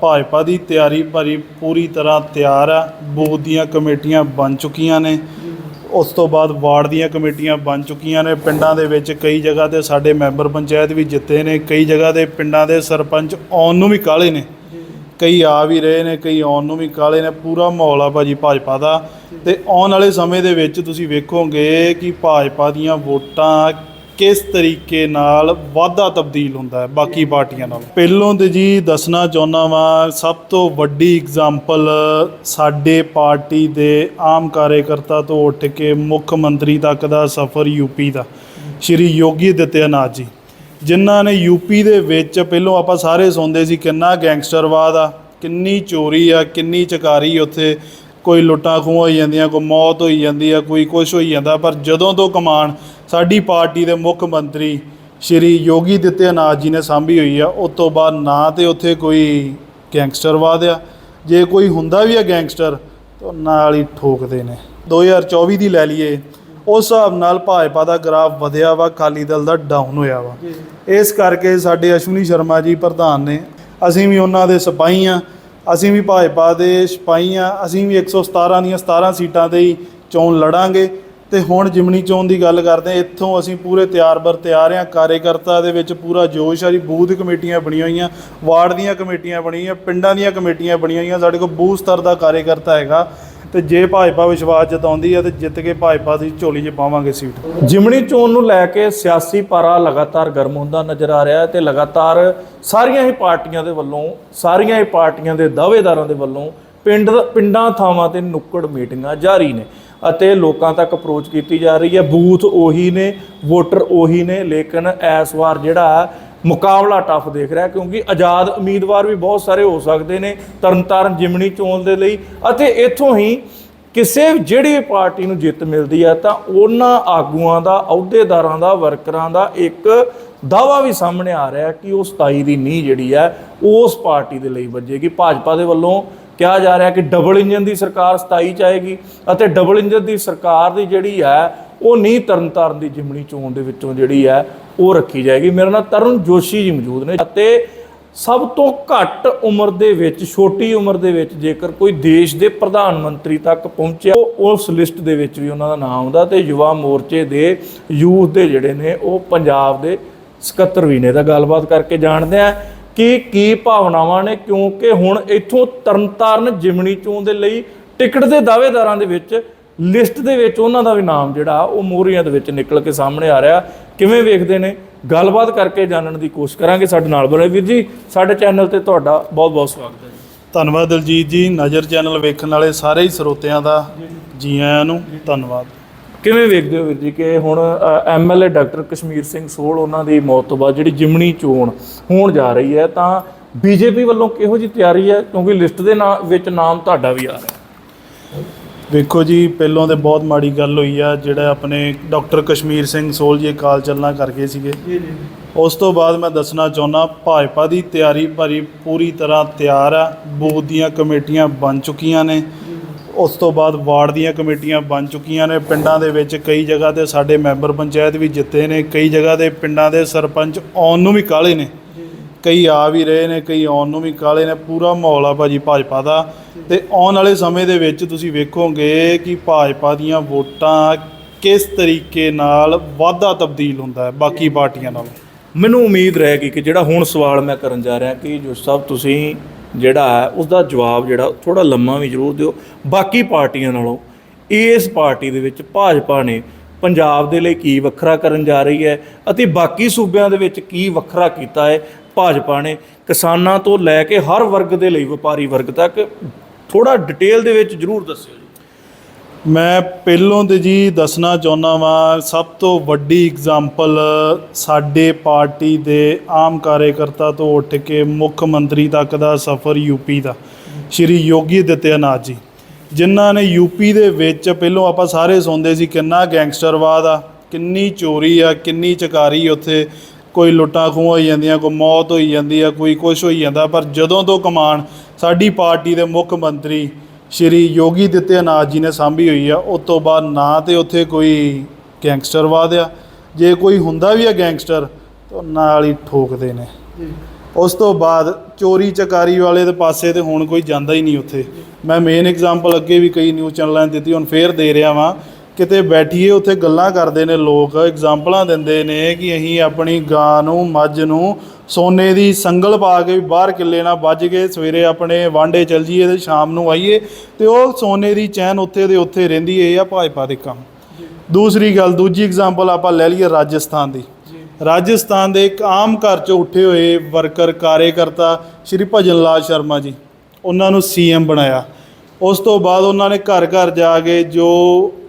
ਭਾਜਪਾ ਦੀ ਤਿਆਰੀ ਭਰੀ ਪੂਰੀ ਤਰ੍ਹਾਂ ਤਿਆਰ ਆ। ਬੂਥ ਦੀਆਂ ਕਮੇਟੀਆਂ ਬਣ ਚੁੱਕੀਆਂ ਨੇ। ਉਸ ਤੋਂ ਬਾਅਦ ਵਾਰਡ ਦੀਆਂ ਕਮੇਟੀਆਂ ਬਣ ਚੁੱਕੀਆਂ ਨੇ। ਪਿੰਡਾਂ ਦੇ ਵਿੱਚ ਕਈ ਜਗ੍ਹਾ ਤੇ ਸਾਡੇ ਮੈਂਬਰ ਪੰਚਾਇਤ ਵੀ ਜਿੱਤੇ ਨੇ। ਕਈ ਜਗ੍ਹਾ ਦੇ ਪਿੰਡਾਂ ਦੇ ਸਰਪੰਚ ਆਉਣ ਨੂੰ ਵੀ ਕਾਲੇ ਨੇ। ਕਈ ਆ ਵੀ ਰਹੇ ਨੇ, ਕਈ ਆਉਣ ਨੂੰ ਵੀ ਕਾਲੇ ਨੇ। ਪੂਰਾ ਮਾਹੌਲ ਆ ਭਾਜੀ ਭਾਜਪਾ ਦਾ। ਤੇ ਆਉਣ ਵਾਲੇ ਸਮੇਂ ਦੇ ਵਿੱਚ ਤੁਸੀਂ ਵੇਖੋਗੇ ਕਿ ਭਾਜਪਾ ਦੀਆਂ ਵੋਟਾਂ ਕਿਸ ਤਰੀਕੇ ਨਾਲ ਵਾਧਾ ਤਬਦੀਲ ਹੁੰਦਾ ਹੈ ਬਾਕੀ ਪਾਰਟੀਆਂ ਨਾਲ? ਪਹਿਲੋਂ ਤੇ ਜੀ ਦੱਸਣਾ ਚਾਹੁੰਦਾ ਵਾਂ, ਸਭ ਤੋਂ ਵੱਡੀ ਐਗਜ਼ਾਮਪਲ ਸਾਡੇ ਪਾਰਟੀ ਦੇ ਆਮ ਕਾਰਜਕਰਤਾ ਤੋਂ ਉੱਠ ਕੇ ਮੁੱਖ ਮੰਤਰੀ ਤੱਕ ਦਾ ਸਫ਼ਰ ਯੂਪੀ ਦਾ, ਸ਼੍ਰੀ ਯੋਗੀ ਆਦਿੱਤਿਆਨਾਥ ਜੀ। ਜਿਨ੍ਹਾਂ ਨੇ ਯੂਪੀ ਦੇ ਵਿੱਚ ਪਹਿਲੋਂ ਆਪਾਂ ਸਾਰੇ ਸੁਣਦੇ ਸੀ ਕਿੰਨਾ ਗੈਂਗਸਟਰਵਾਦ ਆ, ਕਿੰਨੀ ਚੋਰੀ ਆ, ਕਿੰਨੀ ਚਕਾਰੀ ਉੱਥੇ ਕੋਈ ਲੁੱਟਾਂ ਖੋਹਾਂ ਹੋਈ ਜਾਂਦੀਆਂ ਕੋਈ ਮੌਤ ਹੋਈ ਜਾਂਦੀ ਆ ਕੋਈ ਕੁਝ ਹੋਈ ਜਾਂਦਾ ਪਰ ਜਦੋਂ ਤੋਂ ਕਮਾਨ ਸਾਡੀ ਪਾਰਟੀ ਦੇ ਮੁੱਖ ਮੰਤਰੀ ਸ਼੍ਰੀ ਯੋਗੀ ਆਦਿੱਤਿਆਨਾਥ ਜੀ ਨੇ ਸਾਂਭੀ ਹੋਈ ਆ ਉਸ ਤੋਂ ਬਾਅਦ ਨਾ ਤੇ ਉੱਥੇ ਕੋਈ ਗੈਂਗਸਟਰਵਾਦ ਆ ਜੇ ਕੋਈ ਹੁੰਦਾ ਵੀ ਆ ਗੈਂਗਸਟਰ ਤਾਂ ਨਾਲ ਹੀ ਠੋਕਦੇ ਨੇ। 2024 ਦੀ ਲੈ ਲਈਏ ਉਸ ਹਿਸਾਬ ਨਾਲ ਭਾਜਪਾ ਦਾ ਗ੍ਰਾਫ ਵਧਿਆ ਵਾ ਅਕਾਲੀ ਦਲ ਦਾ ਡਾਊਨ ਹੋਇਆ ਵਾ। ਇਸ ਕਰਕੇ ਸਾਡੇ ਅਸ਼ਵਨੀ ਸ਼ਰਮਾ ਜੀ ਪ੍ਰਧਾਨ ਨੇ ਅਸੀਂ ਵੀ ਉਹਨਾਂ ਦੇ ਸਿਪਾਹੀ ਆ ਅਸੀਂ ਵੀ ਭਾਜਪਾ ਦੇ ਸਿਪਾਹੀ ਆ ਅਸੀਂ ਵੀ 117 ਦੀਆਂ 17 ਸੀਟਾਂ ਤੇ ਹੀ ਚੋਣ ਲੜਾਂਗੇ। ਤੇ ਹੁਣ ਜਿਮਨੀ ਚੋਣ ਦੀ ਗੱਲ ਕਰਦੇ ਹਾਂ, ਇੱਥੋਂ ਅਸੀਂ ਪੂਰੇ ਤਿਆਰ ਬਰ ਤਿਆਰ ਆ ਕਾਰਜਕਰਤਾ ਦੇ ਵਿੱਚ ਪੂਰਾ ਜੋਸ਼ ਆ ਜੀ, ਬੂਥ ਕਮੇਟੀਆਂ ਬਣੀਆਂ ਹੋਈਆਂ, ਵਾਰਡ ਦੀਆਂ ਕਮੇਟੀਆਂ ਬਣੀਆਂ ਪਿੰਡਾਂ ਦੀਆਂ ਕਮੇਟੀਆਂ ਬਣੀਆਂ ਹੋਈਆਂ। ਸਾਡੇ ਕੋਲ ਬੂਥ ਸਤਰ ਦਾ ਕਾਰਜਕਰਤਾ ਹੈਗਾ। ਤੇ ਜੇ ਭਾਜਪਾ ਵਿਸ਼ਵਾਸ ਜਤਾਉਂਦੀ ਹੈ ਤੇ ਜਿੱਤ ਕੇ ਭਾਜਪਾ ਦੀ ਝੋਲੀ 'ਚ ਪਾਵਾਂਗੇ ਸੀਟ। ਜਿਮਣੀ ਚੋਣ ਨੂੰ ਲੈ ਕੇ ਸਿਆਸੀ ਪਾਰਾ ਲਗਾਤਾਰ ਗਰਮ ਹੁੰਦਾ ਨਜ਼ਰ ਆ ਰਿਹਾ ਹੈ ਤੇ ਲਗਾਤਾਰ ਸਾਰੀਆਂ ਹੀ ਪਾਰਟੀਆਂ ਦੇ ਵੱਲੋਂ, ਸਾਰੀਆਂ ਹੀ ਪਾਰਟੀਆਂ ਦੇ ਦਾਅਵੇਦਾਰਾਂ ਦੇ ਵੱਲੋਂ ਪਿੰਡ, ਪਿੰਡਾਂ ਥਾਵਾਂ ਤੇ ਨੁੱਕੜ ਮੀਟਿੰਗਾਂ ਜਾਰੀ ਨੇ ਅਤੇ ਲੋਕਾਂ ਤੱਕ ਅਪਰੋਚ ਕੀਤੀ ਜਾ ਰਹੀ ਹੈ। ਬੂਥ ਉਹੀ ਨੇ ਵੋਟਰ ਉਹੀ ਨੇ, ਲੇਕਿਨ ਇਸ ਵਾਰ ਜਿਹੜਾ ਮੁਕਾਬਲਾ ਟਫ ਦੇਖ ਰਿਹਾ ਕਿਉਂਕਿ ਆਜ਼ਾਦ ਉਮੀਦਵਾਰ ਵੀ ਬਹੁਤ ਸਾਰੇ ਹੋ ਸਕਦੇ ਨੇ, ਤਰਨਤਾਰਨ, ਜਿਮਣੀ ਚੋਣ ਦੇ ਲਈ ਅਤੇ ਇੱਥੋਂ ਹੀ ਕਿਸੇ ਵੀ- ਜਿਹੜੀ ਵੀ ਪਾਰਟੀ ਨੂੰ ਜਿੱਤ ਮਿਲਦੀ ਹੈ ਤਾਂ ਉਹਨਾਂ ਆਗੂਆਂ ਦਾ, ਅਹੁਦੇਦਾਰਾਂ ਦਾ, ਵਰਕਰਾਂ ਦਾ ਇੱਕ ਦਾਵਾ ਵੀ ਸਾਹਮਣੇ ਆ ਰਿਹਾ ਕਿ ਉਹ 27 ਦੀ ਨੀਂਹ ਜਿਹੜੀ ਹੈ ਉਸ ਪਾਰਟੀ ਦੇ ਲਈ ਵੱਜੇਗੀ। ਭਾਜਪਾ ਦੇ ਵੱਲੋਂ ਕਿਹਾ ਜਾ ਰਿਹਾ ਕਿ ਡਬਲ ਇੰਜਨ ਦੀ ਸਰਕਾਰ 27 ਚ ਆਏਗੀ ਅਤੇ ਡਬਲ ਇੰਜਨ ਦੀ ਸਰਕਾਰ ਦੀ ਜਿਹੜੀ ਹੈ ਉਹ ਨਹੀਂ ਤਰਨਤਾਰਨ ਦੀ ਜਿਮਣੀ ਚੋਣ ਦੇ ਵਿੱਚੋਂ ਜਿਹੜੀ ਹੈ ਉਹ ਰੱਖੀ ਜਾਏਗੀ। ਮੇਰਾ ਨਾਮ ਤਰੁਣ ਜੋਸ਼ੀ ਜੀ ਮੌਜੂਦ ਨੇ ਅਤੇ ਸਭ ਤੋਂ ਘੱਟ ਉਮਰ ਦੇ ਵਿੱਚ, ਛੋਟੀ ਉਮਰ ਦੇ ਵਿੱਚ ਜੇਕਰ ਕੋਈ ਦੇਸ਼ ਦੇ ਪ੍ਰਧਾਨ ਮੰਤਰੀ ਤੱਕ ਪਹੁੰਚਿਆ, ਉਹ ਉਸ ਲਿਸਟ ਦੇ ਵਿੱਚ ਵੀ ਉਹਨਾਂ ਦਾ ਨਾਮ ਆਉਂਦਾ ਤੇ ਯੁਵਾ ਮੋਰਚੇ ਦੇ ਯੂਥ ਦੇ ਜਿਹੜੇ ਨੇ, ਉਹ ਪੰਜਾਬ ਦੇ ਸਕੱਤਰ ਵੀ ਨੇ ਤਾਂ ਗੱਲਬਾਤ ਕਰਕੇ ਜਾਣਦੇ ਆ ਕਿ ਕੀ ਭਾਵਨਾਵਾਂ ਨੇ, ਕਿਉਂਕਿ ਹੁਣ ਇੱਥੋਂ ਤਰਨਤਾਰਨ ਜਿਮਣੀ ਚੋਣ ਦੇ ਲਈ ਟਿਕਟ ਦੇ ਦਾਅਵੇਦਾਰਾਂ ਦੇ ਵਿੱਚ ਲਿਸਟ ਦੇ ਵਿੱਚ ਉਹਨਾਂ ਦਾ ਵੀ ਨਾਮ ਜਿਹੜਾ ਉਹ ਮੋਹਰੀਆਂ ਦੇ ਵਿੱਚ ਨਿਕਲ ਕੇ ਸਾਹਮਣੇ ਆ ਰਿਹਾ। ਕਿਵੇਂ ਵੇਖਦੇ ਨੇ? ਗੱਲਬਾਤ ਕਰਕੇ ਜਾਣਨ ਦੀ ਕੋਸ਼ਿਸ਼ ਕਰਾਂਗੇ ਸਾਡੇ ਨਾਲ। ਬਣੇ ਵੀਰ ਜੀ ਸਾਡੇ ਚੈਨਲ ਤੇ ਤੁਹਾਡਾ ਬਹੁਤ ਬਹੁਤ ਸਵਾਗਤ ਹੈ ਜੀ। ਧੰਨਵਾਦ ਦਲਜੀਤ ਜੀ। ਨਜ਼ਰ ਚੈਨਲ ਵੇਖਣ ਵਾਲੇ ਸਾਰੇ ਹੀ ਸਰੋਤਿਆਂ ਦਾ ਜੀ ਆਇਆਂ ਨੂੰ ਧੰਨਵਾਦ। ਕਿਵੇਂ ਵੇਖਦੇ ਹੋ ਵੀਰ ਜੀ ਕਿ ਹੁਣ ਐਮਐਲਏ ਡਾਕਟਰ ਕਸ਼ਮੀਰ ਸਿੰਘ ਸੋਹਲ ਉਹਨਾਂ ਦੀ ਮੌਤ ਤੋਂ ਬਾਅਦ ਜਿਹੜੀ ਜਿਮਣੀ ਚੋਣ ਹੋਣ ਜਾ ਰਹੀ ਹੈ ਤਾਂ ਬੀਜੇਪੀ ਵੱਲੋਂ ਕਿਹੋ ਜੀ ਤਿਆਰੀ ਹੈ? ਕਿਉਂਕਿ ਲਿਸਟ ਦੇ ਵਿੱਚ ਨਾਮ ਤੁਹਾਡਾ ਵੀ ਆ ਰਿਹਾ। ਵੇਖੋ ਜੀ ਪਹਿਲੋਂ ਤੇ ਬਹੁਤ ਮਾੜੀ ਗੱਲ ਹੋਈ ਆ ਜਿਹੜਾ ਆਪਣੇ ਡਾਕਟਰ ਕਸ਼ਮੀਰ ਸਿੰਘ ਸੋਲ ਜੀ ਕਾਲ ਚੱਲਣਾ ਕਰ ਗਏ ਸੀਗੇ। ਜੀ ਜੀ। ਉਸ ਤੋਂ ਬਾਅਦ ਮੈਂ ਦੱਸਣਾ ਚਾਹੁੰਦਾ ਭਾਜਪਾ ਦੀ ਤਿਆਰੀ ਭਰੀ ਪੂਰੀ ਤਰ੍ਹਾਂ ਤਿਆਰ ਆ ਬੂਥ ਦੀਆਂ ਕਮੇਟੀਆਂ ਬਣ ਚੁੱਕੀਆਂ ਨੇ। ਉਸ ਤੋਂ ਬਾਅਦ ਵਾਰਡ ਦੀਆਂ ਕਮੇਟੀਆਂ ਬਣ ਚੁੱਕੀਆਂ ਨੇ। ਪਿੰਡਾਂ ਦੇ ਵਿੱਚ ਕਈ ਜਗ੍ਹਾ ਤੇ ਸਾਡੇ ਮੈਂਬਰ ਪੰਚਾਇਤ ਵੀ ਜਿੱਤੇ ਨੇ ਕਈ ਜਗ੍ਹਾ ਦੇ ਪਿੰਡਾਂ ਦੇ ਸਰਪੰਚ ਆਉਣ ਨੂੰ ਵੀ ਕਾਲੇ ਨੇ। ਕਈ ਆ ਵੀ ਰਹੇ ਨੇ, ਕਈ ਆਉਣ ਨੂੰ ਵੀ ਕਾਲੇ ਨੇ, ਪੂਰਾ ਮਾਹੌਲ ਆ ਭਾਜੀ ਭਾਜਪਾ ਦਾ। ਤੇ ਆਉਣ ਵਾਲੇ ਸਮੇਂ ਦੇ ਵਿੱਚ ਤੁਸੀਂ ਵੇਖੋਗੇ ਕਿ ਭਾਜਪਾ ਦੀਆਂ ਵੋਟਾਂ ਕਿਸ ਤਰੀਕੇ ਨਾਲ ਵਾਧਾ ਤਬਦੀਲ ਹੁੰਦਾ ਹੈ ਬਾਕੀ ਪਾਰਟੀਆਂ ਨਾਲੋਂ? ਮੈਨੂੰ ਉਮੀਦ ਰਹੇਗੀ ਕਿ ਜਿਹੜਾ ਹੁਣ ਸਵਾਲ ਮੈਂ ਕਰਨ ਜਾ ਰਿਹਾ ਕਿ ਜੋ ਸਭ ਤੁਸੀਂ ਜਿਹੜਾ ਹੈ ਉਸ ਦਾ ਜਵਾਬ ਜਿਹੜਾ ਥੋੜਾ ਲੰਮਾ ਵੀ ਜ਼ਰੂਰ ਦਿਓ। ਬਾਕੀ ਪਾਰਟੀਆਂ ਨਾਲੋਂ, ਇਸ ਪਾਰਟੀ ਦੇ ਵਿੱਚ ਭਾਜਪਾ ਨੇ ਪੰਜਾਬ ਦੇ ਲਈ ਕੀ ਵੱਖਰਾ ਕਰਨ ਜਾ ਰਹੀ ਹੈ ਅਤੇ ਬਾਕੀ ਸੂਬਿਆਂ ਦੇ ਵਿੱਚ ਕੀ ਵੱਖਰਾ ਕੀਤਾ ਹੈ ਭਾਜਪਾ ਨੇ ਕਿਸਾਨਾਂ ਤੋਂ ਲੈ ਕੇ ਹਰ ਵਰਗ ਦੇ ਲਈ ਵਪਾਰੀ ਵਰਗ ਤੱਕ ਥੋੜਾ ਡਿਟੇਲ ਦੇ ਵਿੱਚ ਜ਼ਰੂਰ ਦੱਸਿਓ ਜੀ। ਮੈਂ ਪਹਿਲੋਂ ਤੇ ਜੀ ਦੱਸਣਾ ਚਾਹੁੰਦਾ ਵਾਂ, ਸਭ ਤੋਂ ਵੱਡੀ ਐਗਜ਼ਾਮਪਲ ਸਾਡੇ ਪਾਰਟੀ ਦੇ ਆਮ ਕਾਰਜਕਰਤਾ ਤੋਂ ਉੱਠ ਕੇ ਮੁੱਖ ਮੰਤਰੀ ਤੱਕ ਦਾ ਸਫ਼ਰ ਯੂਪੀ ਦਾ, ਸ਼੍ਰੀ ਯੋਗੀ ਆਦਿੱਤਿਆਨਾਥ ਜੀ। ਜਿਨ੍ਹਾਂ ਨੇ ਯੂਪੀ ਦੇ ਵਿੱਚ ਪਹਿਲੋਂ ਆਪਾਂ ਸਾਰੇ ਸੁਣਦੇ ਸੀ ਕਿੰਨਾ ਗੈਂਗਸਟਰਵਾਦ ਆ, ਕਿੰਨੀ ਚੋਰੀ ਆ, ਕਿੰਨੀ ਚਕਾਰੀ ਉੱਥੇ ਕੋਈ ਲੁੱਟਾਂ ਖੋਹਾਂ ਹੋਈ ਜਾਂਦੀਆਂ ਕੋਈ ਮੌਤ ਹੋਈ ਜਾਂਦੀ ਆ ਕੋਈ ਕੁਝ ਹੋਈ ਜਾਂਦਾ ਪਰ ਜਦੋਂ ਤੋਂ ਕਮਾਨ ਸਾਡੀ ਪਾਰਟੀ ਦੇ ਮੁੱਖ ਮੰਤਰੀ ਸ਼੍ਰੀ ਯੋਗੀ ਆਦਿੱਤਿਆਨਾਥ ਜੀ ਨੇ ਸਾਂਭੀ ਹੋਈ ਆ ਉਸ ਤੋਂ ਬਾਅਦ ਨਾ ਤੇ ਉੱਥੇ ਕੋਈ ਗੈਂਗਸਟਰਵਾਦ ਆ ਜੇ ਕੋਈ ਹੁੰਦਾ ਵੀ ਆ ਗੈਂਗਸਟਰ ਤਾਂ ਨਾਲ ਹੀ ਠੋਕਦੇ ਨੇ। ਉਸ ਤੋਂ ਬਾਅਦ ਚੋਰੀ ਚਕਾਰੀ ਵਾਲੇ ਦੇ ਪਾਸੇ ਤੇ ਹੁਣ ਕੋਈ ਜਾਂਦਾ ਹੀ ਨਹੀਂ ਉੱਥੇ। ਮੈਂ ਮੇਨ ਐਗਜ਼ਾਮਪਲ ਅੱਗੇ ਵੀ ਕਈ ਨਿਊਜ਼ ਚੈਨਲਾਂ ਨੇ ਦਿੱਤੀ ਹੁਣ ਫੇਰ ਦੇ ਰਿਹਾ ਵਾਂ ਕਿਤੇ ਬੈਠੀਏ ਉੱਥੇ ਗੱਲਾਂ ਕਰਦੇ ਨੇ ਲੋਕ ਐਗਜ਼ਾਮਪਲਾਂ ਦਿੰਦੇ ਨੇ ਕਿ ਅਸੀਂ ਆਪਣੀ ਗਾਂ ਨੂੰ ਮੱਝ ਨੂੰ ਸੋਨੇ ਦੀ ਸੰਗਲ ਪਾ ਕੇ ਵੀ ਬਾਹਰ ਕਿੱਲੇ ਨਾਲ ਵੱਜ ਕੇ ਸਵੇਰੇ ਆਪਣੇ ਵਾਂਡੇ ਚਲ ਜੀਏ ਤੇ ਸ਼ਾਮ ਨੂੰ ਆਈਏ ਤੇ ਉਹ ਸੋਨੇ ਦੀ ਚੈਨ ਉੱਥੇ ਦੇ ਉੱਥੇ ਰਹਿੰਦੀ ਹੈ ਆ ਭਾਜਪਾ ਦੇ ਕੰਮ। ਦੂਸਰੀ ਗੱਲ ਦੂਜੀ ਐਗਜ਼ਾਮਪਲ ਆਪਾਂ ਲੈ ਲਈਏ ਰਾਜਸਥਾਨ ਦੀ। ਰਾਜਸਥਾਨ ਦੇ ਇੱਕ ਆਮ ਘਰ ਚੋਂ ਉੱਠੇ ਹੋਏ ਵਰਕਰ ਕਾਰਜਕਰਤਾ ਸ਼੍ਰੀ ਭਜਨ ਲਾਲ ਸ਼ਰਮਾ ਜੀ ਉਹਨਾਂ ਨੂੰ ਸੀਐਮ ਬਣਾਇਆ। ਉਸ ਤੋਂ ਬਾਅਦ ਉਹਨਾਂ ਨੇ ਘਰ ਘਰ ਜਾ ਕੇ ਜੋ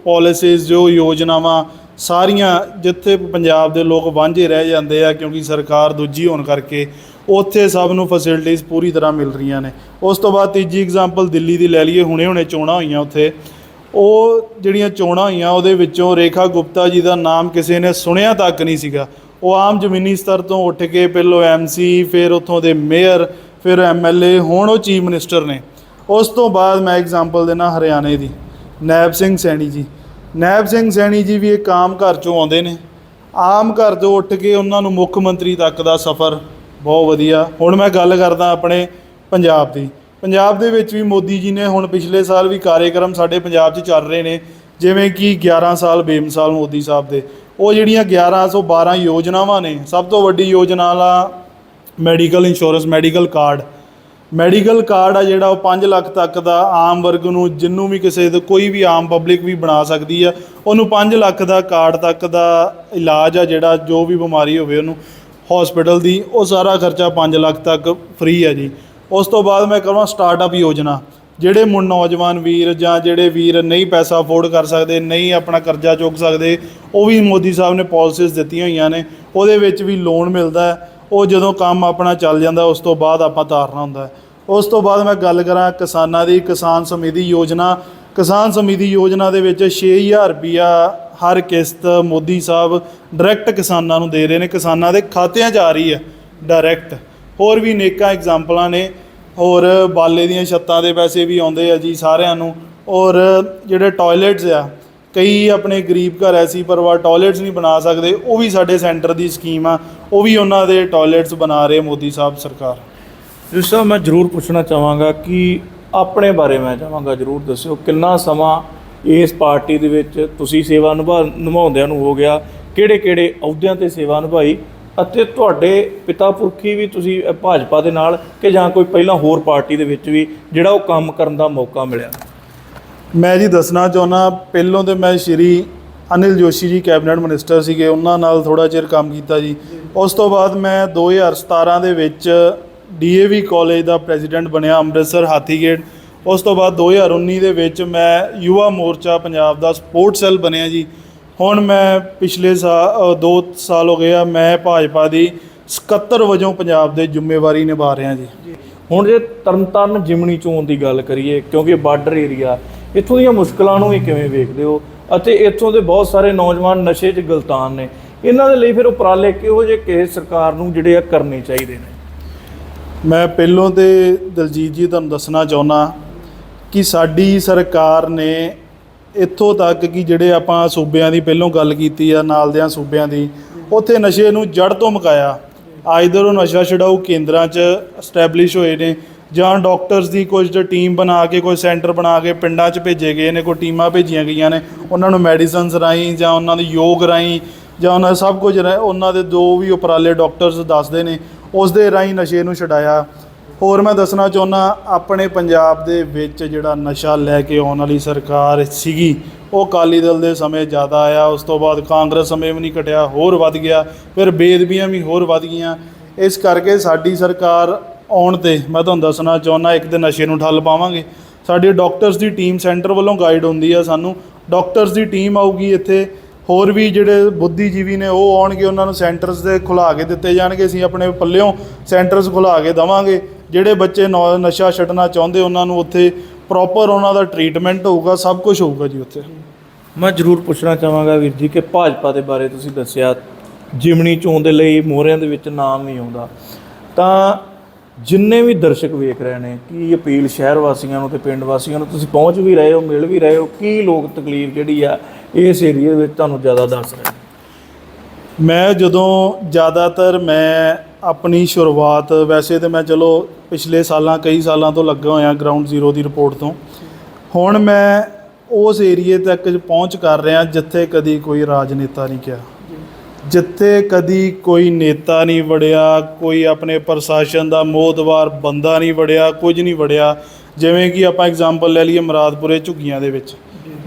ਪਾਲਿਸੀਜ਼ ਜੋ ਯੋਜਨਾਵਾਂ ਸਾਰੀਆਂ ਜਿੱਥੇ ਪੰਜਾਬ ਦੇ ਲੋਕ ਵਾਂਝੇ ਰਹਿ ਜਾਂਦੇ ਆ, ਕਿਉਂਕਿ ਸਰਕਾਰ ਦੂਜੀ ਹੋਣ ਕਰਕੇ ਉੱਥੇ ਸਭ ਨੂੰ ਫੈਸਿਲਿਟੀਆਂ ਪੂਰੀ ਤਰ੍ਹਾਂ ਮਿਲ ਰਹੀਆਂ ਨੇ। ਉਸ ਤੋਂ ਬਾਅਦ ਤੀਜੀ ਐਗਜ਼ਾਮਪਲ ਦਿੱਲੀ ਦੀ ਲੈ ਲਈਏ, ਹੁਣੇ ਹੁਣੇ ਚੋਣਾਂ ਹੋਈਆਂ ਉੱਥੇ। ਉਹ ਜਿਹੜੀਆਂ ਚੋਣਾਂ ਹੋਈਆਂ, ਉਹਦੇ ਵਿੱਚੋਂ ਰੇਖਾ ਗੁਪਤਾ ਜੀ ਦਾ ਨਾਮ ਕਿਸੇ ਨੇ ਸੁਣਿਆ ਤੱਕ ਨਹੀਂ ਸੀਗਾ। ਉਹ ਆਮ ਜ਼ਮੀਨੀ ਸਤਰ ਤੋਂ ਉੱਠ ਕੇ, ਪਹਿਲੋਂ ਐਮਸੀ ਫਿਰ ਉੱਥੋਂ ਦੇ ਮੇਅਰ ਫਿਰ ਐਮਐਲਏ ਹੁਣ ਉਹ ਚੀਫ ਮਿਨਿਸਟਰ ਨੇ। ਉਸ ਤੋਂ ਬਾਅਦ ਮੈਂ ਐਗਜ਼ਾਮਪਲ ਦੇਣਾ ਹਰਿਆਣੇ ਦੀ, ਨੈਬ ਸਿੰਘ ਸੈਣੀ ਜੀ। ਨੈਬ ਸਿੰਘ ਸੈਣੀ ਜੀ ਵੀ ਇੱਕ ਆਮ ਘਰ ਚੋਂ ਆਉਂਦੇ ਨੇ। ਆਮ ਘਰ ਤੋਂ ਉੱਠ ਕੇ ਉਹਨਾਂ ਨੂੰ ਮੁੱਖ ਮੰਤਰੀ ਤੱਕ ਦਾ ਸਫ਼ਰ ਬਹੁਤ ਵਧੀਆ। ਹੁਣ ਮੈਂ ਗੱਲ ਕਰਦਾ ਆਪਣੇ ਪੰਜਾਬ ਦੀ। ਪੰਜਾਬ ਦੇ ਵਿੱਚ ਵੀ ਮੋਦੀ ਜੀ ਨੇ ਹੁਣ ਪਿਛਲੇ ਸਾਲ ਵੀ ਕਾਰਜਕ੍ਰਮ ਸਾਡੇ ਪੰਜਾਬ 'ਚ ਚੱਲ ਰਹੇ ਨੇ, ਜਿਵੇਂ ਕਿ 11 ਸਾਲ ਬੇਮਿਸਾਲ ਮੋਦੀ ਸਾਹਿਬ ਦੇ। ਉਹ ਜਿਹੜੀਆਂ 1112 ਯੋਜਨਾਵਾਂ ਨੇ, ਸਭ ਤੋਂ ਵੱਡੀ ਯੋਜਨਾ ਵਾਲਾ medical insurance medical card medical card ਆ ਜਿਹੜਾ ਉਹ 5 ਲੱਖ ਤੱਕ ਦਾ ਆਮ ਵਰਗ ਨੂੰ, ਜਿੰਨੂੰ ਵੀ ਕਿਸੇ ਦੇ ਕੋਈ ਵੀ ਆਮ ਪਬਲਿਕ ਵੀ ਬਣਾ ਸਕਦੀ ਆ, ਉਹਨੂੰ 5 ਲੱਖ ਦਾ ਕਾਰਡ ਤੱਕ ਦਾ ਇਲਾਜ ਆ ਜਿਹੜਾ ਜੋ ਵੀ ਬਿਮਾਰੀ ਹੋਵੇ ਉਹਨੂੰ ਹਸਪੀਟਲ ਦੀ, ਉਹ ਸਾਰਾ ਖਰਚਾ 5 ਲੱਖ ਤੱਕ ਫ੍ਰੀ ਆ ਜੀ। ਉਸ ਤੋਂ ਬਾਅਦ ਮੈਂ ਕਹਾਂ ਸਟਾਰਟਅਪ ਯੋਜਨਾ, ਜਿਹੜੇ ਮੁੰ, ਨੌਜਵਾਨ ਵੀਰ ਜਾਂ ਜਿਹੜੇ ਵੀਰ ਨਹੀਂ ਪੈਸਾ ਅਫੋਰਡ ਕਰ ਸਕਦੇ, ਨਹੀਂ ਆਪਣਾ ਕਰਜ਼ਾ ਚੁੱਕ ਸਕਦੇ, ਉਹ ਵੀ ਮੋਦੀ ਸਾਹਿਬ ਨੇ ਪਾਲਿਸੀਜ਼ ਦਿੱਤੀਆਂ ਹੋਈਆਂ ਨੇ, ਉਹਦੇ ਵਿੱਚ ਵੀ ਲੋਨ ਮਿਲਦਾ ਹੈ। ਉਹ ਜਦੋਂ ਕੰਮ ਆਪਣਾ ਚੱਲ ਜਾਂਦਾ, ਉਸ ਤੋਂ ਬਾਅਦ ਆਪਾਂ ਤਾਰਨਾ ਹੁੰਦਾ ਉਸ ਤੋਂ ਬਾਅਦ ਮੈਂ ਗੱਲ ਕਰਾਂ ਕਿਸਾਨਾਂ ਦੀ, ਕਿਸਾਨ ਸਮਿਧੀ ਯੋਜਨਾ। ਕਿਸਾਨ ਸਮਿਧੀ ਯੋਜਨਾ ਦੇ ਵਿੱਚ 6000 ਰੁਪਿਆ ਹਰ ਕਿਸ਼ਤ ਮੋਦੀ ਸਾਹਿਬ ਡਾਇਰੈਕਟ ਕਿਸਾਨਾਂ ਨੂੰ ਦੇ ਰਹੇ ਨੇ। ਕਿਸਾਨਾਂ ਦੇ ਖਾਤਿਆਂ 'ਚ ਆ ਰਹੀ ਹੈ ਡਾਇਰੈਕਟ ਹੋਰ ਵੀ ਨੇਕਾਂ ਐਗਜ਼ਾਮਪਲਾਂ ਨੇ। ਹੋਰ ਬਾਲੇ ਦੀਆਂ ਛੱਤਾਂ ਦੇ ਪੈਸੇ ਵੀ ਆਉਂਦੇ ਆ ਜੀ ਸਾਰਿਆਂ ਨੂੰ। ਔਰ ਜਿਹੜੇ ਟਾਇਲਟਸ ਆ ਕਈ ਆਪਣੇ ਗਰੀਬ ਘਰ ਐਸੀ ਪਰਿਵਾਰ ਟਾਇਲਟਸ ਨਹੀਂ ਬਣਾ ਸਕਦੇ, ਉਹ ਵੀ ਸਾਡੇ ਸੈਂਟਰ ਦੀ ਸਕੀਮ ਆ, ਉਹ ਵੀ ਉਹਨਾਂ ਦੇ ਟਾਇਲਟਸ ਬਣਾ ਰਹੇ ਮੋਦੀ ਸਾਹਿਬ ਸਰਕਾਰ। ਜਿਸ ਸਾਹਿਬ, ਮੈਂ ਜ਼ਰੂਰ ਪੁੱਛਣਾ ਚਾਹਾਂਗਾ ਕਿ ਆਪਣੇ ਬਾਰੇ ਮੈਂ ਚਾਹਾਂਗਾ, ਜ਼ਰੂਰ ਦੱਸਿਓ, ਕਿੰਨਾ ਸਮਾਂ ਇਸ ਪਾਰਟੀ ਦੇ ਵਿੱਚ ਤੁਸੀਂ ਸੇਵਾ ਨਿਭਾ, ਨਿਭਾਉਂਦਿਆਂ ਨੂੰ ਹੋ ਗਿਆ ਕਿਹੜੇ ਕਿਹੜੇ ਅਹੁਦਿਆਂ ਤੇ ਸੇਵਾ ਨਿਭਾਈ, ਅਤੇ ਤੁਹਾਡੇ ਪਿਤਾ ਪੁਰਖੀ ਵੀ ਤੁਸੀਂ ਭਾਜਪਾ ਦੇ ਨਾਲ, ਕਿ ਜਾਂ ਕੋਈ ਪਹਿਲਾਂ ਹੋਰ ਪਾਰਟੀ ਦੇ ਵਿੱਚ ਵੀ, ਜਿਹੜਾ ਉਹ ਕੰਮ ਕਰਨ ਦਾ ਮੌਕਾ ਮਿਲਿਆ? ਮੈਂ ਜੀ ਦੱਸਣਾ ਚਾਹੁੰਦਾ, ਪਹਿਲੋਂ ਤੇ ਮੈਂ ਸ਼੍ਰੀ ਅਨਿਲ ਜੋਸ਼ੀ ਜੀ ਕੈਬਨਿਟ ਮਿਨਿਸਟਰ ਸੀਗੇ, ਉਹਨਾਂ ਨਾਲ ਥੋੜਾ ਚਿਰ ਕੰਮ ਕੀਤਾ ਜੀ। ਉਸ ਤੋਂ ਬਾਅਦ ਮੈਂ 2017 ਦੇ ਵਿੱਚ ਡੀਏਵੀ ਕਾਲਜ ਦਾ ਪ੍ਰੈਜ਼ੀਡੈਂਟ ਬਣਿਆ, ਅੰਮ੍ਰਿਤਸਰ ਹਾਥੀਗੇਟ। ਉਸ ਤੋਂ ਬਾਅਦ 2019 ਦੇ ਵਿੱਚ ਮੈਂ ਯੁਵਾ ਮੋਰਚਾ ਪੰਜਾਬ ਦਾ ਸਪੋਰਟ ਸੈੱਲ ਬਣਿਆ ਜੀ। ਹੁਣ ਮੈਂ ਪਿਛਲੇ ਸਾਲ 2 ਸਾਲ ਹੋ ਗਏ ਆ, ਮੈਂ ਭਾਜਪਾ ਦੀ ਸਕੱਤਰ ਵਜੋਂ ਪੰਜਾਬ ਦੇ ਜ਼ਿੰਮੇਵਾਰੀ ਨਿਭਾ ਰਿਹਾ ਜੀ। ਹੁਣ ਜੇ ਤਰਨਤਾਰਨ ਜਿਮਣੀ ਚੋਣ ਦੀ ਗੱਲ ਕਰੀਏ, ਕਿਉਂਕਿ ਬਾਰਡਰ ਏਰੀਆ ਇੱਥੋਂ ਦੀਆਂ ਮੁਸ਼ਕਲਾਂ ਨੂੰ ਵੀ ਕਿਵੇਂ ਵੇਖਦੇ ਹੋ? ਅਤੇ ਇੱਥੋਂ ਦੇ ਬਹੁਤ ਸਾਰੇ ਨੌਜਵਾਨ ਨਸ਼ੇ 'ਚ ਗਲਤਾਨ ਨੇ। ਇਹਨਾਂ ਦੇ ਲਈ ਫਿਰ ਉਪਰਾਲੇ ਕਿਹੋ ਜਿਹੇ ਕਿਸੇ ਸਰਕਾਰ ਨੂੰ ਜਿਹੜੇ ਆ ਕਰਨੇ ਚਾਹੀਦੇ ਨੇ? ਮੈਂ ਪਹਿਲੋਂ ਤੇ ਦਲਜੀਤ ਜੀ, ਤੁਹਾਨੂੰ ਦੱਸਣਾ ਚਾਹੁੰਦਾ ਕਿ ਸਾਡੀ ਸਰਕਾਰ ਨੇ ਇੱਥੋਂ ਤੱਕ ਕਿ ਜਿਹੜੇ ਆਪਾਂ ਸੂਬਿਆਂ ਦੀ ਪਹਿਲੋਂ ਗੱਲ ਕੀਤੀ ਆ, ਨਾਲ ਦਿਆਂ ਸੂਬਿਆਂ ਦੀ, ਉੱਥੇ ਨਸ਼ੇ ਨੂੰ ਜੜ ਤੋਂ ਮੁਕਾਇਆ। ਆਈਦਰ ਉਹ ਨਸ਼ਾ ਛਡਾਊ ਕੇਂਦਰਾਂ 'ਚ ਸਟੈਬਲਿਸ਼ ਹੋਏ ਨੇ। ਜਾਂ ਡਾਕਟਰਸ ਦੀ ਕੁਝ ਟੀਮ ਬਣਾ ਕੇ, ਕੋਈ ਸੈਂਟਰ ਬਣਾ ਕੇ ਪਿੰਡਾਂ 'ਚ ਭੇਜੇ ਗਏ ਨੇ, ਕੋਈ ਟੀਮਾਂ ਭੇਜੀਆਂ ਗਈਆਂ ਨੇ, ਉਹਨਾਂ ਨੂੰ ਮੈਡੀਸਨਸ ਰਾਹੀਂ ਜਾਂ ਉਹਨਾਂ ਦੇ ਯੋਗ ਰਾਹੀਂ ਜਾਂ ਉਹਨਾਂ ਸਭ ਕੁਝ ਉਹਨਾਂ ਦੇ ਜੋ ਵੀ ਉਪਰਾਲੇ ਡਾਕਟਰਸ ਦੱਸਦੇ ਨੇ, ਉਸ ਦੇ ਰਾਹੀਂ ਨਸ਼ੇ ਨੂੰ ਛਡਾਇਆ। ਹੋਰ ਮੈਂ ਦੱਸਣਾ ਚਾਹੁੰਦਾ ਆਪਣੇ ਪੰਜਾਬ ਦੇ ਵਿੱਚ ਜਿਹੜਾ ਨਸ਼ਾ ਲੈ ਕੇ ਆਉਣ ਵਾਲੀ ਸਰਕਾਰ ਸੀਗੀ, ਉਹ ਅਕਾਲੀ ਦਲ ਦੇ ਸਮੇਂ ਜ਼ਿਆਦਾ ਆਇਆ, ਉਸ ਤੋਂ ਬਾਅਦ ਕਾਂਗਰਸ ਸਮੇਂ ਵੀ ਨਹੀਂ ਘਟਿਆ, ਹੋਰ ਵੱਧ ਗਿਆ, ਫਿਰ ਬੇਦਬੀਆਂ ਵੀ ਹੋਰ ਵੱਧ ਗਈਆਂ। ਇਸ ਕਰਕੇ ਸਾਡੀ ਸਰਕਾਰ ਆਉਣ ਤੇ ਮੈਂ ਤੁਹਾਨੂੰ ਦੱਸਣਾ ਚਾਹੁੰਦਾ, ਇੱਕ ਤੇ ਨਸ਼ੇ ਨੂੰ ਠੱਲ ਪਾਵਾਂਗੇ। ਸਾਡੀ ਡਾਕਟਰਸ ਦੀ ਟੀਮ ਸੈਂਟਰ ਵੱਲੋਂ ਗਾਈਡ ਹੁੰਦੀ ਆ ਸਾਨੂੰ। ਡਾਕਟਰਸ ਦੀ ਟੀਮ ਆਊਗੀ ਇੱਥੇ, ਹੋਰ ਵੀ ਜਿਹੜੇ ਬੁੱਧੀਜੀਵੀ ਨੇ ਉਹ ਆਉਣਗੇ, ਉਹਨਾਂ ਨੂੰ ਸੈਂਟਰਸ ਦੇ ਖੁਲਾ ਕੇ ਦਿੱਤੇ ਜਾਣਗੇ। ਅਸੀਂ ਆਪਣੇ ਪੱਲਿਓਂ ਸੈਂਟਰਸ ਖੁਲਾ ਕੇ ਦਵਾਂਗੇ। ਜਿਹੜੇ ਬੱਚੇ ਨੌ- ਨਸ਼ਾ ਛੱਡਣਾ ਚਾਹੁੰਦੇ, ਉਹਨਾਂ ਨੂੰ ਉੱਥੇ ਪ੍ਰੋਪਰ ਉਹਨਾਂ ਦਾ ਟ੍ਰੀਟਮੈਂਟ ਹੋਊਗਾ, ਸਭ ਕੁਝ ਹੋਊਗਾ ਜੀ ਉੱਥੇ। ਮੈਂ ਜ਼ਰੂਰ ਪੁੱਛਣਾ ਚਾਹਾਂਗਾ ਵੀਰ ਜੀ ਕਿ ਭਾਜਪਾ ਦੇ ਬਾਰੇ ਤੁਸੀਂ ਦੱਸਿਆ, ਜਿਮਣੀ ਚੋਣ ਦੇ ਲਈ ਮੋਹਰਿਆਂ ਦੇ ਵਿੱਚ ਨਾਮ ਨਹੀਂ ਆਉਂਦਾ। ਤਾਂ ਜਿੰਨੇ ਵੀ ਦਰਸ਼ਕ ਵੇਖ ਰਹੇ ਨੇ, ਕੀ ਅਪੀਲ ਸ਼ਹਿਰ ਵਾਸੀਆਂ ਨੂੰ ਤੇ ਪਿੰਡ ਵਾਸੀਆਂ ਨੂੰ, ਤੁਸੀਂ ਪਹੁੰਚ ਵੀ ਰਹੇ ਹੋ, ਮਿਲ ਵੀ ਰਹੇ ਹੋ, ਕੀ ਲੋਕ ਤਕਲੀਫ ਜਿਹੜੀ ਆ, ਇਸ ਏਰੀਆ ਵਿੱਚ ਤੁਹਾਨੂੰ ਜ਼ਿਆਦਾ ਦੱਸ ਰਹੇ ਮੈਂ ਜਦੋਂ ਜ਼ਿਆਦਾਤਰ ਮੈਂ ਆਪਣੀ ਸ਼ੁਰੂਆਤ, ਵੈਸੇ ਤੇ ਮੈਂ ਚਲੋ ਪਿਛਲੇ ਸਾਲਾਂ, ਕਈ ਸਾਲਾਂ ਤੋਂ ਲੱਗਾ ਹੋਇਆ ਗਰਾਊਂਡ ਜ਼ੀਰੋ ਦੀ ਰਿਪੋਰਟ ਤੋਂ। ਹੁਣ ਮੈਂ ਉਸ ਏਰੀਏ ਤੱਕ ਪਹੁੰਚ ਕਰ ਰਿਹਾ ਜਿੱਥੇ ਕਦੀ ਕੋਈ ਰਾਜਨੇਤਾ ਨਹੀਂ ਗਿਆ। ਜਿੱਥੇ ਕਦੀ ਕੋਈ ਨੇਤਾ ਨਹੀਂ ਵੜਿਆ, ਕੋਈ ਆਪਣੇ ਪ੍ਰਸ਼ਾਸਨ ਦਾ ਮੋਹਦਵਾਰ ਬੰਦਾ ਨਹੀਂ ਵੜਿਆ, ਕੁਝ ਨਹੀਂ ਵੜਿਆ। ਜਿਵੇਂ ਕਿ ਆਪਾਂ ਐਗਜ਼ਾਮਪਲ ਲੈ ਲਈਏ ਮਰਾਦਪੁਰੇ ਝੁੱਗੀਆਂ ਦੇ ਵਿੱਚ।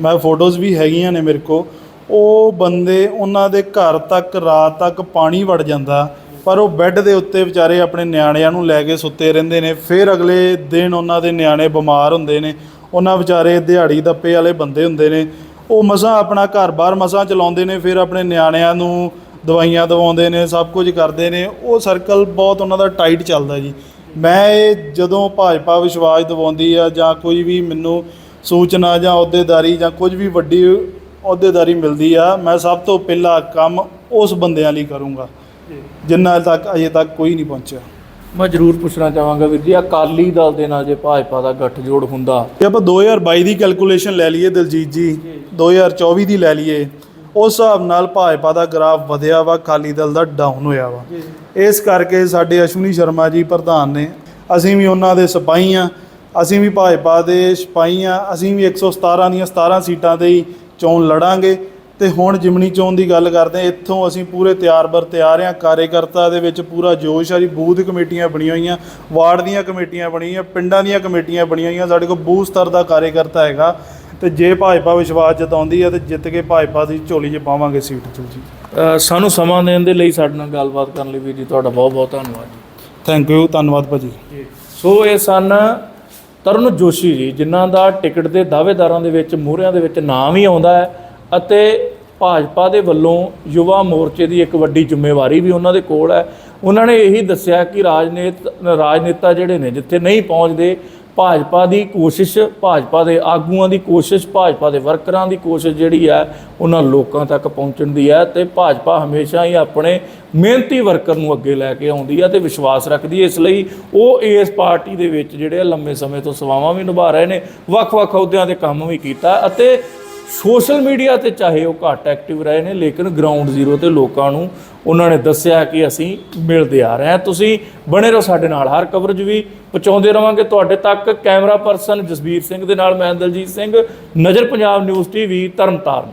ਮੈਂ ਫੋਟੋਜ਼ ਵੀ ਹੈਗੀਆਂ ਨੇ ਮੇਰੇ ਕੋ ਉਹ ਬੰਦੇ ਉਹਨਾਂ ਦੇ ਘਰ ਤੱਕ, ਰਾਤ ਤੱਕ ਪਾਣੀ ਵੜ ਜਾਂਦਾ, ਪਰ ਉਹ ਬੈੱਡ ਦੇ ਉੱਤੇ ਵਿਚਾਰੇ ਆਪਣੇ ਨਿਆਣਿਆਂ ਨੂੰ ਲੈ ਕੇ ਸੁੱਤੇ ਰਹਿੰਦੇ ਨੇ। ਫਿਰ ਅਗਲੇ ਦਿਨ ਉਹਨਾਂ ਦੇ ਨਿਆਣੇ ਬਿਮਾਰ ਹੁੰਦੇ ਨੇ। ਉਹਨਾਂ ਵਿਚਾਰੇ ਦਿਹਾੜੀ ਦੱਪੇ ਵਾਲੇ ਬੰਦੇ ਹੁੰਦੇ ਨੇ। ਉਹ ਮਸਾਂ ਆਪਣਾ ਘਰ-ਬਾਰ ਮਸਾਂ ਚਲਾਉਂਦੇ ਨੇ, ਫਿਰ ਆਪਣੇ ਨਿਆਣਿਆਂ ਨੂੰ ਦਵਾਈਆਂ ਦਵਾਉਂਦੇ ਨੇ ਸਭ ਕੁਝ ਕਰਦੇ ਨੇ। ਉਹ ਸਰਕਲ ਬਹੁਤ ਉਹਨਾਂ ਦਾ ਟਾਈਟ ਚੱਲਦਾ ਜੀ। ਮੈਂ ਇਹ ਜਦੋਂ ਭਾਜਪਾ ਵਿਸ਼ਵਾਸ ਦਿਵਾਉਂਦੀ ਆ ਜਾਂ ਕੋਈ ਵੀ ਮੈਨੂੰ ਸੂਚਨਾ ਜਾਂ ਅਹੁਦੇਦਾਰੀ ਜਾਂ ਕੁਝ ਵੀ ਵੱਡੀ ਅਹੁਦੇਦਾਰੀ ਮਿਲਦੀ ਆ ਮੈਂ ਸਭ ਤੋਂ ਪਹਿਲਾ ਕੰਮ ਉਸ ਬੰਦਿਆਂ ਲਈ ਕਰੂੰਗਾ ਜਿੰਨਾ ਤੱਕ ਅਜੇ ਤੱਕ ਕੋਈ ਨਹੀਂ ਪਹੁੰਚਿਆ। ਮੈਂ ਜ਼ਰੂਰ ਪੁੱਛਣਾ ਚਾਹਾਂਗਾ ਵੀਰ ਜੀ ਅਕਾਲੀ ਦਲ ਦੇ ਨਾਲ ਜੇ ਭਾਜਪਾ ਦਾ ਗੱਠਜੋੜ ਹੁੰਦਾ। ਜੇ ਆਪਾਂ 2022 ਦੀ ਕੈਲਕੂਲੇਸ਼ਨ ਲੈ ਲਈਏ ਦਿਲਜੀਤ ਜੀ 2024 ਦੀ ਲੈ ਲਈਏ ਉਸ ਹਿਸਾਬ ਨਾਲ ਭਾਜਪਾ ਦਾ ਗ੍ਰਾਫ ਵਧਿਆ ਵਾ ਅਕਾਲੀ ਦਲ ਦਾ ਡਾਊਨ ਹੋਇਆ ਵਾ। ਇਸ ਕਰਕੇ ਸਾਡੇ ਅਸ਼ਵਨੀ ਸ਼ਰਮਾ ਜੀ ਪ੍ਰਧਾਨ ਨੇ ਅਸੀਂ ਵੀ ਉਹਨਾਂ ਦੇ ਸਿਪਾਹੀ ਆ ਅਸੀਂ ਵੀ ਭਾਜਪਾ ਦੇ ਸਿਪਾਹੀ ਆ ਅਸੀਂ ਵੀ 117 ਦੀਆਂ 17 ਸੀਟਾਂ ਤੇ ਹੀ ਚੋਣ ਲੜਾਂਗੇ। ਤੇ ਹੁਣ ਜਿਮਣੀ ਚੋਣ ਦੀ ਗੱਲ ਕਰਦੇ ਹਾਂ ਇੱਥੋਂ ਅਸੀਂ ਪੂਰੇ ਤਿਆਰ ਬਰ ਤਿਆਰ ਹਾਂ ਕਾਰਜਕਰਤਾ ਦੇ ਵਿੱਚ ਪੂਰਾ ਜੋਸ਼ ਆ ਜੀ ਬੂਥ ਕਮੇਟੀਆਂ ਬਣੀਆਂ ਹੋਈਆਂ ਵਾਰਡ ਦੀਆਂ ਕਮੇਟੀਆਂ ਬਣੀਆਂ ਪਿੰਡਾਂ ਦੀਆਂ ਕਮੇਟੀਆਂ ਬਣੀਆਂ ਹੋਈਆਂ ਸਾਡੇ ਕੋਲ ਬੂਥ ਸਤਰ ਦਾ ਕਾਰਜਕਰਤਾ ਹੈਗਾ। ਤੇ ਜੇ ਭਾਜਪਾ ਵਿਸ਼ਵਾਸ ਜਤਾਉਂਦੀ ਹੈ ਤੇ ਜਿੱਤ ਕੇ ਭਾਜਪਾ ਦੀ ਝੋਲੀ 'ਚ ਪਾਵਾਂਗੇ ਸੀਟ ਚਲ ਜੀ। ਸਾਨੂੰ ਸਮਾਂ ਦੇਣ ਦੇ ਲਈ ਸਾਡੇ ਨਾਲ ਗੱਲਬਾਤ ਕਰਨ ਲਈ ਵੀਰ ਜੀ ਤੁਹਾਡਾ ਬਹੁਤ ਬਹੁਤ ਧੰਨਵਾਦ ਜੀ। ਥੈਂਕ ਯੂ ਧੰਨਵਾਦ ਭਾਜੀ। ਸੋ ਇਹ ਸਨ ਤਰਨ ਜੋਸ਼ੀ ਜੀ ਜਿਨ੍ਹਾਂ ਦਾ ਟਿਕਟ ਦੇ ਦਾਅਵੇਦਾਰਾਂ ਦੇ ਵਿੱਚ ਮੂਹਰਿਆਂ ਦੇ ਵਿੱਚ ਨਾਮ ਹੀ ਆਉਂਦਾ ਹੈ ਅਤੇ ਭਾਜਪਾ ਦੇ ਵੱਲੋਂ ਯੁਵਾ ਮੋਰਚੇ ਦੀ ਇੱਕ ਵੱਡੀ ਜ਼ਿੰਮੇਵਾਰੀ ਵੀ ਉਹਨਾਂ ਦੇ ਕੋਲ ਹੈ। ਉਹਨਾਂ ਨੇ ਇਹੀ ਦੱਸਿਆ ਕਿ ਰਾਜਨੀਤ ਰਾਜਨੇਤਾ ਜਿਹੜੇ ਨੇ ਜਿੱਥੇ ਨਹੀਂ ਪਹੁੰਚਦੇ ਭਾਜਪਾ ਦੀ ਕੋਸ਼ਿਸ਼, ਭਾਜਪਾ ਦੇ ਆਗੂਆਂ ਦੀ ਕੋਸ਼ਿਸ਼, ਭਾਜਪਾ ਦੇ ਵਰਕਰਾਂ ਦੀ ਕੋਸ਼ਿਸ਼ ਜਿਹੜੀ ਹੈ, ਉਹਨਾਂ ਲੋਕਾਂ ਤੱਕ ਪਹੁੰਚਣ ਦੀ ਹੈ ਤੇ ਭਾਜਪਾ ਹਮੇਸ਼ਾ ਹੀ ਆਪਣੇ ਮਿਹਨਤੀ ਵਰਕਰ ਨੂੰ ਅੱਗੇ ਲੈ ਕੇ ਆਉਂਦੀ ਹੈ ਤੇ ਵਿਸ਼ਵਾਸ ਰੱਖਦੀ ਹੈ। ਇਸ ਲਈ ਉਹ ਇਸ ਪਾਰਟੀ ਦੇ ਵਿੱਚ ਜਿਹੜੇ ਆ, ਲੰਮੇ ਸਮੇਂ ਤੋਂ ਸੇਵਾਵਾਂ ਵੀ ਨਿਭਾ ਰਹੇ ਨੇ, ਵੱਖ-ਵੱਖ ਅਹੁਦਿਆਂ ਤੇ ਕੰਮ ਵੀ ਕੀਤਾ ਅਤੇ ਸੋਸ਼ਲ ਮੀਡੀਆ ਤੇ ਚਾਹੇ ਉਹ ਘੱਟ ਐਕਟਿਵ ਰਹੇ ਨੇ, ਲੇਕਿਨ ਗਰਾਊਂਡ ਜ਼ੀਰੋ ਤੇ ਲੋਕਾਂ ਨੂੰ ਉਹਨਾਂ ਨੇ ਦੱਸਿਆ ਕਿ ਅਸੀਂ ਮਿਲਦੇ ਆ ਰਹੇ ਹਾਂ। ਤੁਸੀਂ ਬਣੇ ਰਹੋ ਸਾਡੇ ਨਾਲ, ਹਰ ਕਵਰੇਜ ਵੀ ਪਹੁੰਚਾਉਂਦੇ ਰਵਾਂਗੇ। ਤੁਹਾਡੇ ਤੱਕ ਕੈਮਰਾ ਪਰਸਨ ਜਸਬੀਰ ਸਿੰਘ ਦੇ ਨਾਲ ਮੈਂ ਦਲਜੀਤ ਸਿੰਘ, ਨਜ਼ਰ ਪੰਜਾਬ ਨਿਊਜ਼ ਟੀਵੀ ਤਰਨਤਾਰਨ।